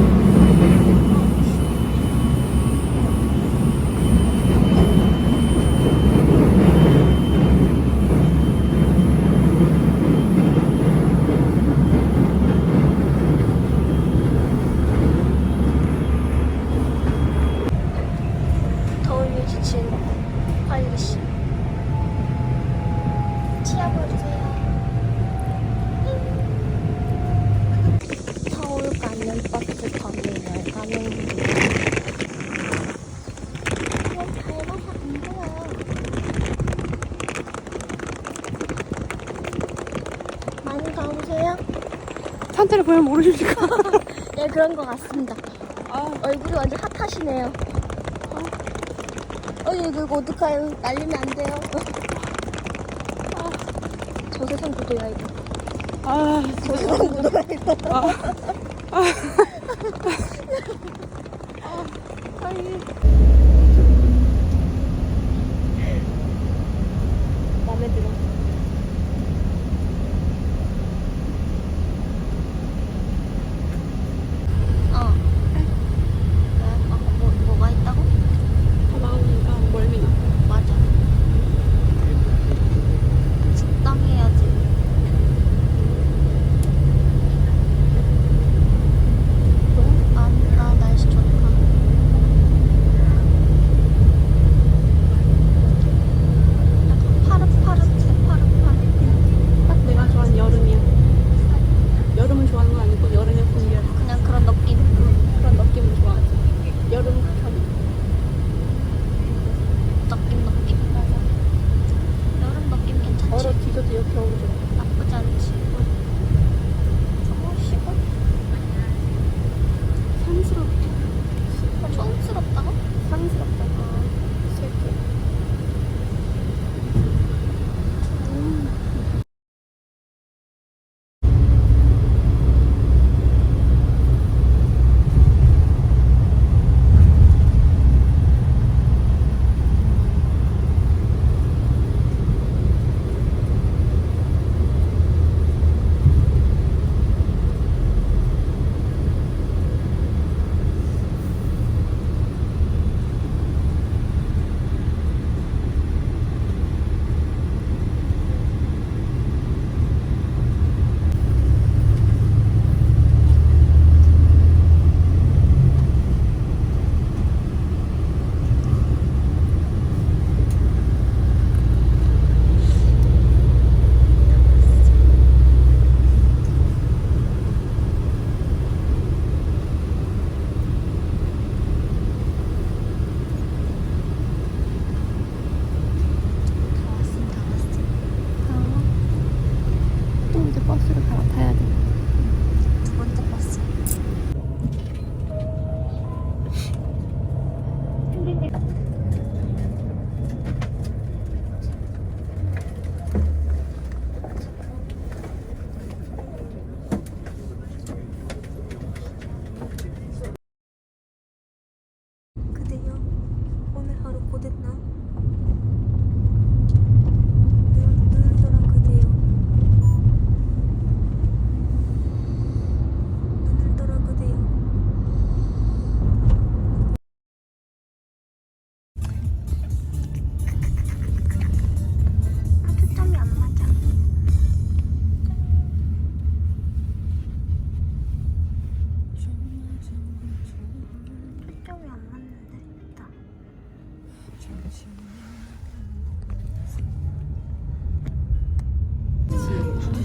Amen. 산자를 보면 모르십니까? 네 그런 것 같습니다. 아, 얼굴이 완전 핫하시네요. 어, 이거 이거 어떡해요? 날리면 안 돼요. 아, 저 세상 구도야 이거. 아, 저 세상 구도야 이거. 아, 마음에 들어. 어.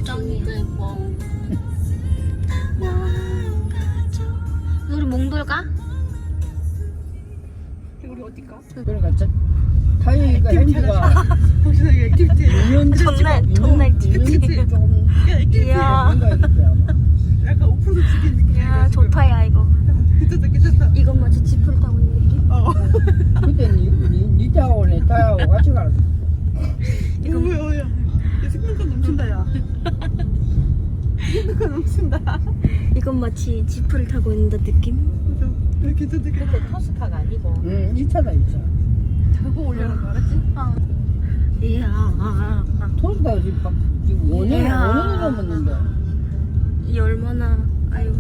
감정이 예뻐 우리 몽돌 가? 우리 어디 가? 그러니까 저 다행이가 현지가 혹시 이게 액티비티 유년지 존나 존나 액티비티 조금 이야 뭔가 이렇게 아마 약간 5% 죽인 느낌. 야 좋다야 이거 괜찮다, 괜찮다. 이건 마치 지프를 타고 있는 느낌? 어. 그때 니, 니, 니 타고 내 타고 같이 가라 이거 뭐야, 야. 야, 생각감 넘친다, 야. 생각감 넘친다. 이건 마치 지프를 타고 있는 듯 느낌? 야, 괜찮다, 괜찮다. 터스카가 아니고 응 2차다 2차 자고 올려는 거 알았지? 어 이야 토스다 지금 막 지금 5년 이야. 5년이 넘었는데 이 얼마나 아유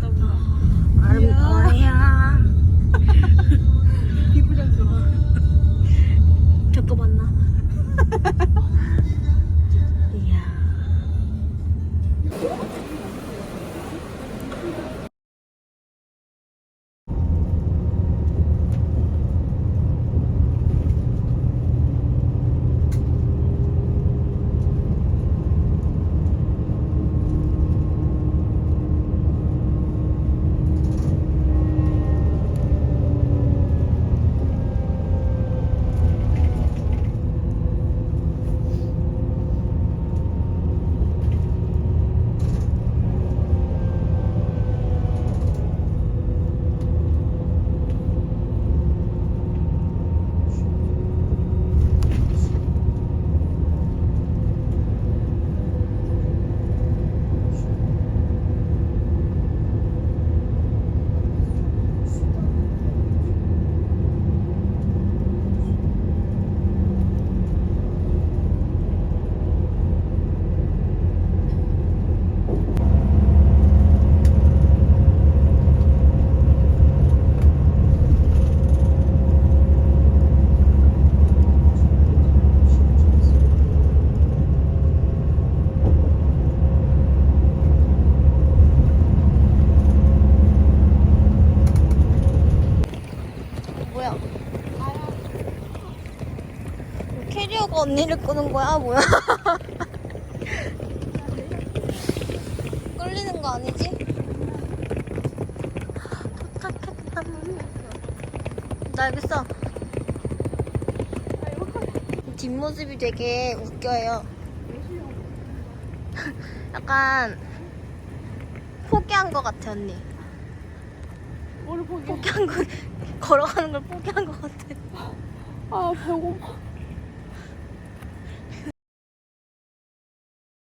언니를 끄는 거야 뭐야? 끌리는 거 아니지? 도착했다. 나 알겠어. 뒷모습이 되게 웃겨요. 약간 포기한 것 같아 언니. 포기? 포기한 거 걸어가는 걸 포기한 것 같아. 아 배고파.